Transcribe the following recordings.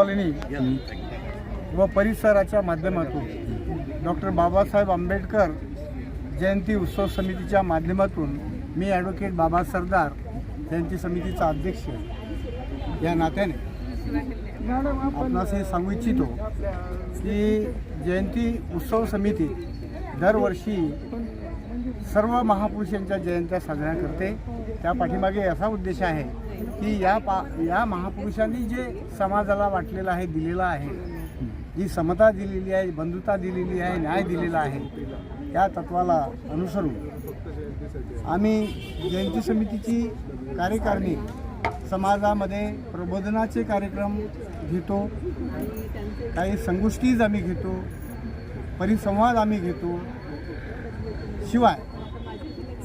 Colony व परिसराच्या माध्यमातून डॉक्टर बाबासाहेब आंबेडकर जयंती उत्सव समितीच्या माध्यमातून मी ॲडव्होकेट बाबा सरदार जयंती समितीचा अध्यक्ष या नात्याने आपणास हे सांगू इच्छितो की जयंती उत्सव समिती दरवर्षी सर्व महापुरुषांच्या जयंत्या साजऱ्या करते. त्या पाठीमागे असा उद्देश आहे की या पा या महापुरुषांनी जे समाजाला वाटलेलं आहे दिलेलं आहे जी समता दिलेली आहे बंधुता दिलेली आहे न्याय दिलेला आहे या तत्वाला अनुसरून आम्ही जयंती समितीची कार्यकारिणी समाजामध्ये प्रबोधनाचे कार्यक्रम घेतो काही संगोष्टीज आम्ही घेतो परिसंवाद आम्ही घेतो. शिवाय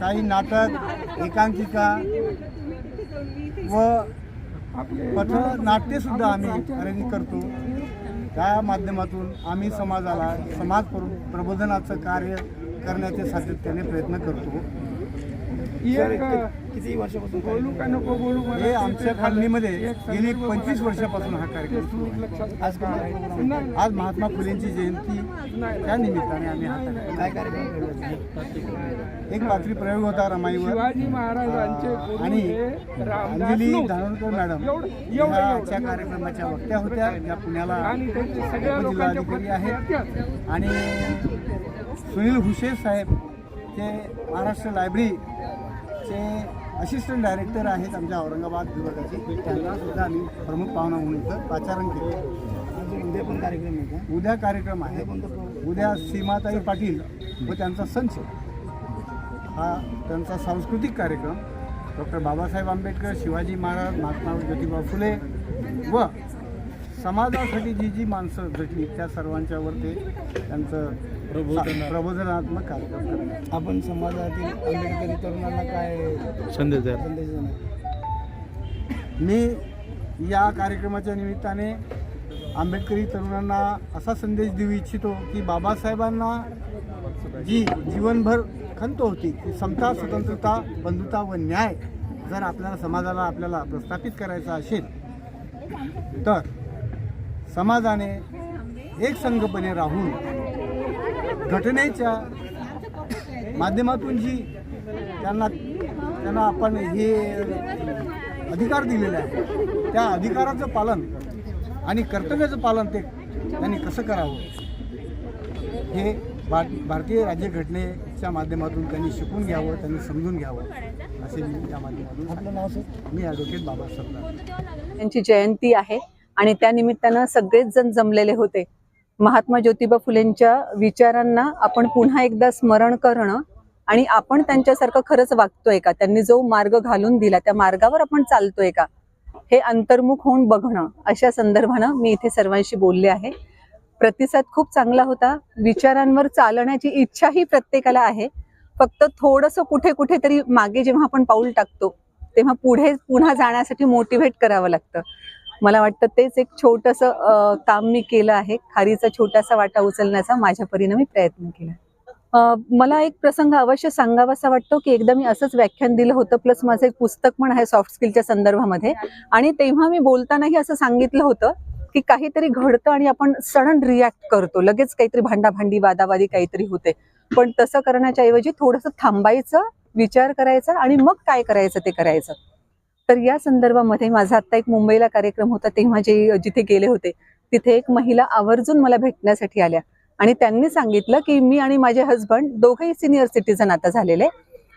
काही नाटक एकांकिका व पथनाट्यसुद्धा आम्ही अरेंज करतो. त्या माध्यमातून आम्ही समाजाला समाज प्रबोधनाचं कार्य करण्याचे सातत्याने प्रयत्न करतो. किती वर्षापासून बोलू का नको बोलू हे आमच्या कॉलनीमध्ये गेली पंचवीस वर्षापासून हा कार्यक्रम. आज महात्मा फुलेंची जयंती. त्या निमित्ताने आम्ही हा कार्यक्रम काय कार्यक्रम ठेवला एक पात्री प्रयोग होता रमाईवर. शिवाजी महाराजांचे गुरु आणि अंजली. धारणकर मॅडम. आजच्या कार्यक्रमाच्या वक्त्या होत्या. ज्या पुण्याला उपजिल्हाधिकारी आहेत. आणि सुनील हुशे साहेब ते महाराष्ट्र लायब्ररीचे असिस्टंट डायरेक्टर आहेत आमच्या औरंगाबाद विभागाचे. त्यांना सुद्धा आम्ही प्रमुख पाहुणा म्हणून इथं पाचारण केले. उद्या पण कार्यक्रम आहे उद्या कार्यक्रम आहे. उद्या सीमाताई पाटील व त्यांचा संच. हा त्यांचा सांस्कृतिक कार्यक्रम. डॉक्टर बाबासाहेब आंबेडकर शिवाजी महाराज महात्मा ज्योतिबा फुले व समाजासाठी जी जी माणसं झटली त्या सर्वांच्यावर ते त्यांचं प्रबोधनात्मक कार्यक्रम करतात. आपण समाजातील आंबेडकरी तरुणांना काय संदेश संदेश देणार? मी या कार्यक्रमाच्या निमित्ताने आंबेडकरी तरुणांना असा संदेश देऊ इच्छितो की बाबासाहेबांना जी जीवनभर खंत होती की समता स्वतंत्रता बंधुता व न्याय जर आपल्याला समाजाला आपल्याला प्रस्थापित करायचा असेल तर समाजाने एक संघपणे राहून घटनेच्या माध्यमातून जी त्यांना त्यांना आपण हे अधिकार दिलेले आहे त्या अधिकाराचं पालन आणि कर्तव्याचं पालन ते त्यांनी कसं करावं हे भा भारतीय राज्यघटनेच्या माध्यमातून त्यांनी शिकून घ्यावं त्यांनी समजून घ्यावं असे मी या माध्यमातून आपलं नाव मी ॲडव्होकेट बाबा सरदार त्यांची जयंती आहे. आणि त्या निमित्तानं सगळेच जण जमलेले होते. महात्मा ज्योतिबा फुलेंच्या विचारांना आपण पुन्हा एकदा स्मरण करणं आणि आपण त्यांच्यासारखं खरंच वागतोय का? त्यांनी जो मार्ग घालून दिला त्या मार्गावर आपण चालतोय का? हे अंतर्मुख होऊन बघणं अशा संदर्भानं मी इथे सर्वांशी बोलले आहे. प्रतिसाद खूप चांगला होता. विचारांवर चालण्याची इच्छाही प्रत्येकाला आहे. फक्त थोडंसं कुठे कुठेतरी मागे जेव्हा आपण पाऊल टाकतो तेव्हा पुढे पुन्हा जाण्यासाठी मोटिवेट करावं लागतं. मला वाटतं तेच एक छोटंसं काम मी केलं आहे. खारीचा छोटासा वाटा उचलण्याचा माझ्या परीने मी प्रयत्न केला. मला एक प्रसंग अवश्य सांगावासा वाटतो की एकदा मी असंच व्याख्यान दिलं होतं प्लस माझं एक पुस्तक पण आहे सॉफ्ट स्किलच्या संदर्भामध्ये. आणि तेव्हा मी बोलतानाही असं सांगितलं होतं की काहीतरी घडतं आणि आपण सडन रिॲक्ट करतो. लगेच काहीतरी भांडाभांडी वादावादी काहीतरी होते. पण तसं करण्याच्या ऐवजी थोडंसं थांबायचं विचार करायचा आणि मग काय करायचं ते करायचं. तर या संदर्भामध्ये माझा आता एक मुंबईला कार्यक्रम होता तेव्हा जे जिथे गेले होते तिथे एक महिला आवर्जून मला भेटण्यासाठी आल्या. आणि त्यांनी सांगितलं की मी आणि माझे हसबंड दोघेही सिनियर सिटीजन आता झालेले.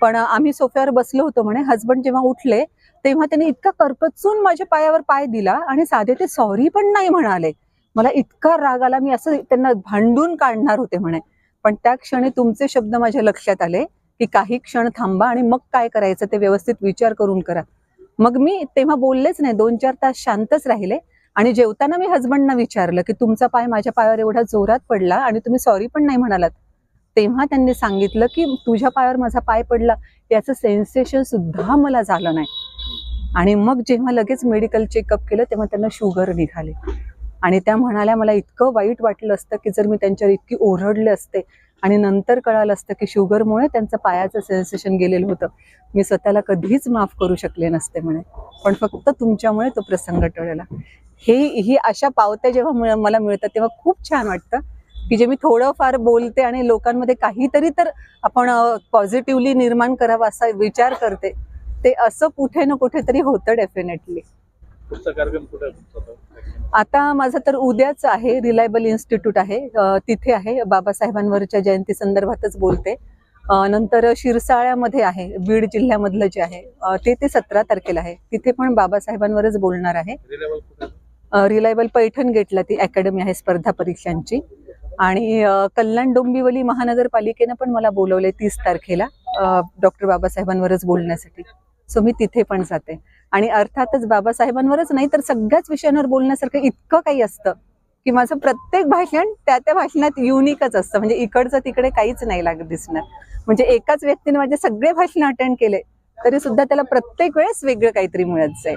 पण आम्ही सोफ्यावर बसलो होतो म्हणे हसबंड जेव्हा उठले तेव्हा त्यांनी इतका करपचून माझ्या पायावर पाय दिला आणि साधे ते सॉरी पण नाही म्हणाले. मला इतका राग आला मी असं त्यांना भांडून काढणार होते म्हणे. पण त्या क्षणी तुमचे शब्द माझ्या लक्षात आले की काही क्षण थांबा आणि मग काय करायचं ते व्यवस्थित विचार करून करा. मग मी तेव्हा बोललेच नाही. दोन चार तास शांतच राहिले आणि जेवताना मी हजबंडना विचारलं की तुमचा पाय माझ्या पायावर एवढा जोरात पडला आणि तुम्ही सॉरी पण नाही म्हणालात. तेव्हा त्यांनी सांगितलं की तुझ्या पायावर माझा पाय पडला याचं सेन्सेशन सुद्धा मला झालं नाही. आणि मग जेव्हा लगेच मेडिकल चेकअप केलं तेव्हा त्यांना शुगर निघाले. आणि त्या म्हणाल्या मला इतकं वाईट वाटलं असतं की जर मी त्यांच्यावर इतकी ओरडले असते आणि नंतर कळालं असतं की शुगरमुळे त्यांचं पायाचं सेन्सेशन गेलेलं होतं. मी स्वतःला कधीच माफ करू शकले नसते म्हणे. पण फक्त तुमच्यामुळे तो प्रसंग टळला. हे ही अशा पावत्या जेव्हा मला मिळतात तेव्हा खूप छान वाटतं की जे मी थोडंफार बोलते आणि लोकांमध्ये काहीतरी तर आपण पॉझिटिव्हली निर्माण करावा असा विचार करते. ते असं कुठे ना कुठेतरी होतं डेफिनेटली पुढचा कार्यक्रम कुठे आहे तुमचा आता? माझं तर उद्याच आहे रिलायबल इन्स्टिट्यूट आहे. तिथे आहे. बाबासाहेबांवरच्या जयंती संदर्भातच बोलते. नंतर शिरसाळ्यामध्ये आहे बीड जिल्ह्यामधलं जे आहे ते ते सतरा तारखेला आहे. तिथे पण बाबासाहेबांवरच बोलणार आहे? रिलायबल पैठण गेटला ती अकॅडमी आहे स्पर्धा परीक्षांची. आणि कल्याण डोंबिवली महानगरपालिकेनं पण मला बोलवले तीस तारखेला डॉक्टर बाबासाहेबांवरच बोलण्यासाठी. सो मी तिथे पण जाते. आणि अर्थातच बाबासाहेबांवरच नाही तर सगळ्याच विषयांवर बोलण्यासारखं इतकं काही असतं की माझं प्रत्येक भाषण त्या त्या भाषणात युनिकच असतं. म्हणजे इकडचं तिकडे काहीच नाही लागत दिसणार म्हणजे एकाच व्यक्तीने माझे सगळे भाषण अटेंड केले तरी सुद्धा त्याला प्रत्येक वेळेस वेगळं काहीतरी मिळत जाईल.